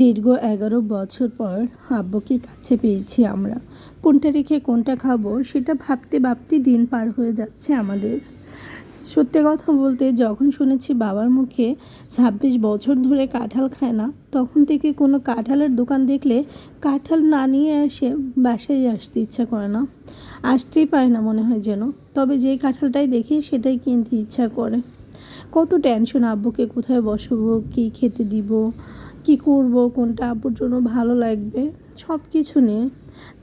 দীর্ঘ এগারো বছর পর আব্বুকে কাছে পেয়েছি আমরা। কোনটা রেখে কোনটা খাব, সেটা ভাবতে ভাবতে দিন পার হয়ে যাচ্ছে আমাদের। সত্যি কথা বলতে যখন শুনেছি বাবার মুখে ছাব্বিশ বছর ধরে কাঁঠাল খায় না, তখন থেকে কোনো কাঁঠালের দোকান দেখলে কাঁঠাল না নিয়ে এসে বাসায় আসতে ইচ্ছা করে না। আসতেই পারে না মনে হয় যেন, তবে যেই কাঁঠালটাই দেখি সেটাই কিনতে ইচ্ছা করে। কত টেনশন আব্বুকে, কোথায় বসবো, কী খেতে দিব কি করব, কোনটা আব্বুর জন্য ভালো লাগবে সব কিছু নিয়ে।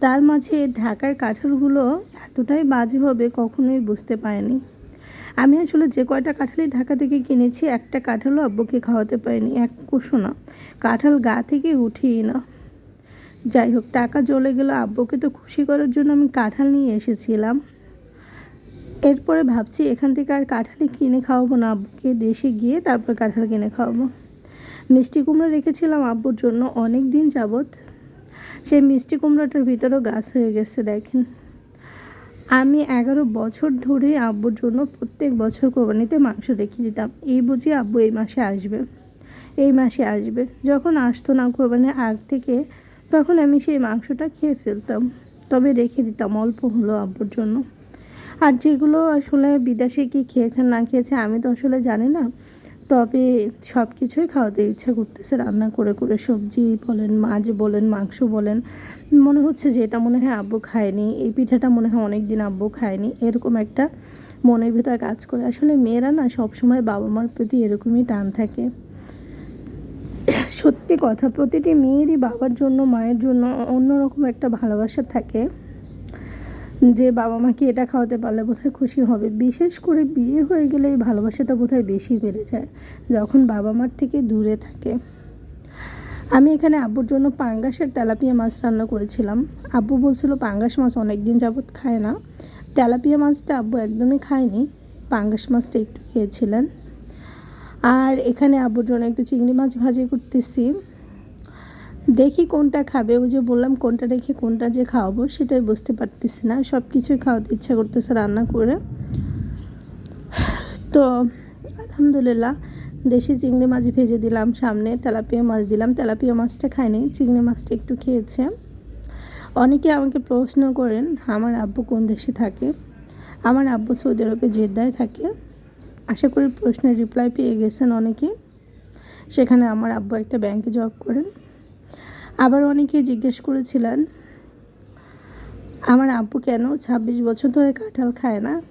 তার মাঝে ঢাকার কাঁঠালগুলো এতটাই বাজে হবে কখনোই বুঝতে পারিনি। আমি আসলে যে কয়টা কাঁঠালই ঢাকা থেকে কিনেছি, একটা কাঁঠালও আব্বুকে খাওয়াতে পারিনি, এক কুশো না। কাঁঠাল গা থেকে উঠিই না। যাই হোক, টাকা চলে গেলো, আব্বুকে তো খুশি করার জন্য আমি কাঁঠাল নিয়ে এসেছিলাম। এরপরে ভাবছি এখান থেকে আর কাঁঠালই কিনে খাওয়াবো না আব্বুকে, দেশে গিয়ে তারপর কাঁঠাল কিনে খাওয়াবো। মিষ্টি কুমড়ো রেখেছিলাম আব্বুর জন্য অনেক দিন যাবৎ। সেই মিষ্টি কুমড়োটার ভিতরেও গাছ হয়ে গেছে, দেখেন। আমি এগারো বছর ধরে আব্বুর জন্য প্রত্যেক বছর কোরবানিতে মাংস রেখে দিতাম। এই বুঝি আব্বু এই মাসে আসবে? এই মাসে আসবে। যখন আসতো না কোরবানির আগ থেকে, তখন আমি সেই মাংসটা খেয়ে ফেলতাম। তবে রেখে দিতাম, অল্প হলো আব্বুর জন্য। আর যেগুলো আসলে বিদেশে কি খেয়েছেন, না খেয়েছে আমি তো আসলে জানি না। তবে সব কিছুই খাওয়াতে ইচ্ছা করতেছে, রান্না করে করে সবজি বলেন, মাছ বলেন, মাংস বলেন। মনে হচ্ছে যে এটা মনে হয় আব্বু খায়নি, এই পিঠাটা মনে হয় অনেক দিন আব্বু খায়নি, এরকম একটা মনের ভিতরে কাজ করে। আসলে মেয়েরা না সবসময় বাবা মার প্রতি এরকমই টান থাকে। সত্যি কথা, প্রতিটি মেয়েরই বাবার জন্য, মায়ের জন্য অন্যরকম একটা ভালোবাসা থাকে। যে বাবা মাকে এটা খাওয়াতে পারলে বোধহয় খুশি হবে। বিশেষ করে বিয়ে হয়ে গেলে এই ভালোবাসাটা বোধহয় বেশি বেড়ে যায়, যখন বাবা মার থেকে দূরে থাকে। আমি এখানে আব্বুর জন্য পাঙ্গাসের তেলাপিয়া মাছ রান্না করেছিলাম। আব্বু বলছিল পাঙ্গাস মাছ অনেক দিন যাবৎ খায় না। তেলাপিয়া মাছটা আব্বু একদমই খায়নি, পাঙ্গাস মাছটা একটু খেয়েছিলেন। আর এখানে আব্বুর জন্য একটু চিংড়ি মাছ ভাজি করতেছি। দেখি কোনটা খাবে, ওই যে বললাম কোনটা রেখে কোনটা যে খাওয়াবো সেটাই বুঝতে পারতেছি না সব কিছুই খাওয়াতে ইচ্ছা করতেছে রান্না করে। তো আলহামদুলিল্লাহ, দেশি চিংড়ি মাছ ভেজে দিলাম, সামনে তেলাপিয়া মাছ দিলাম, তেলাপিয়া মাছটা খায়নি চিংড়ি মাছটা একটু খেয়েছে। অনেকে আমাকে প্রশ্ন করেন, আমার আব্বু কোন দেশে থাকে? আমার আব্বু সৌদি আরবে, জেদ্দায় থাকে। আশা করি প্রশ্নের রিপ্লাই পেয়ে গেছেন অনেকে। সেখানে আমার আব্বু একটা ব্যাংকে জব করেন। আবার অনেকে জিজ্ঞেস করেছিলেন, আমার আব্বু কেন ছাব্বিশ বছর ধরে কাঁঠাল খায় না?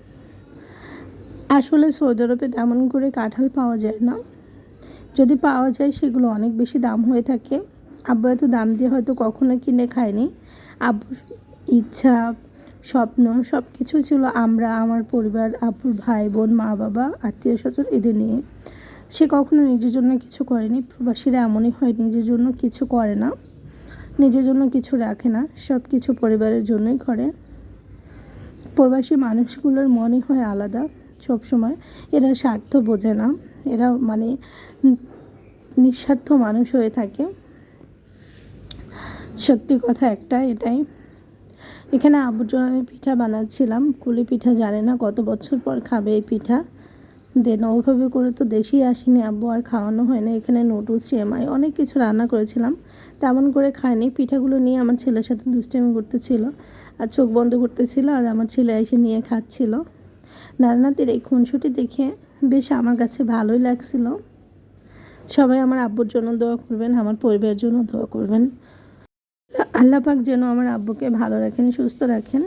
আসলে সৌদি আরবে তেমন করে কাঁঠাল পাওয়া যায় না। যদি পাওয়া যায়, সেগুলো অনেক বেশি দাম হয়ে থাকে। আব্বু এত দাম দিয়ে হয়তো কখনো কিনে খায়নি। আব্বুর ইচ্ছা, স্বপ্ন সব কিছু ছিল আমরা, আমার পরিবার, আব্বুর ভাই বোন, মা বাবা, আত্মীয় স্বজন এদের নিয়ে। সে কখনো নিজের জন্য কিছু করেনি। প্রবাসীরা এমনই হয়, নিজের জন্য কিছু করে না। নিজের জন্য কিছু রাখে না সব কিছু পরিবারের জন্যই করে। প্রবাসী মানুষগুলোর মনে হয় আলাদা। সব সময় এরা স্বার্থ বোঝে না। এরা মানে নিঃস্বার্থ মানুষ হয়ে থাকে। সত্যি কথা একটা এটাই। এখানে আমি পিঠা বানাচ্ছিলাম। কুলি পিঠা জানে না কত বছর পর খাবে এই পিঠা। দেন ওইভাবে করে তো দেশেই আসেনি আব্বু, আর খাওয়ানো হয় না এখানে নুডলস সেমাই অনেক কিছু রান্না করেছিলাম। তেমন করে খায়নি পিঠাগুলো নিয়ে আমার ছেলের সাথে দুষ্টামি করতেছিল আর চোখ বন্ধ করতেছিল আর আমার ছেলে এসে নিয়ে খাচ্ছিল। নারানাতির এই খুনসুটি দেখে বেশ আমার কাছে ভালোই লাগছিল। সবাই আমার আব্বুর জন্য দোয়া করবেন, আমার পরিবারের জন্য দোয়া করবেন। আল্লাহ পাক যেন আমার আব্বুকে ভালো রাখেন, সুস্থ রাখেন।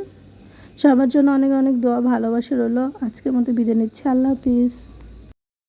সবার জন্য অনেক অনেক দোয়া ভালোবাসা রইল। আজকের মতো বিদায় নিচ্ছি। আল্লাহ হাফিজ।